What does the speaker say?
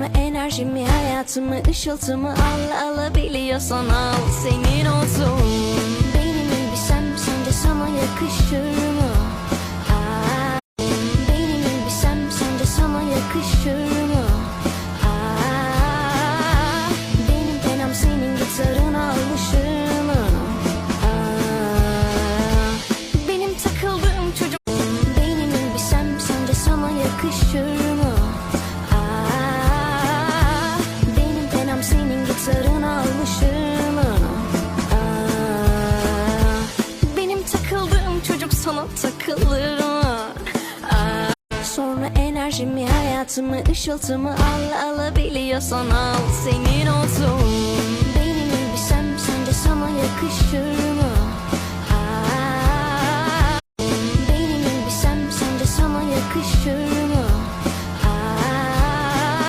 Enerjimi, hayatımı, ışıltımı al alabiliyorsan al senin olsun. Benim elbisem sence sana yakışır mı? Aa, benim elbisem sence sana yakışır mı? Aa, benim penam senin gitarına alışır mı? Aa, benim takıldığım çocuk benim elbisem sence sana yakışır mı? Sana takılır mı? Aa, Sonra enerjimi, hayatımı, ışıltımı al alabiliyorsan al senin olsun. Benim elbisem sence sana yakışır mı? Aa, benim elbisem sence sana yakışır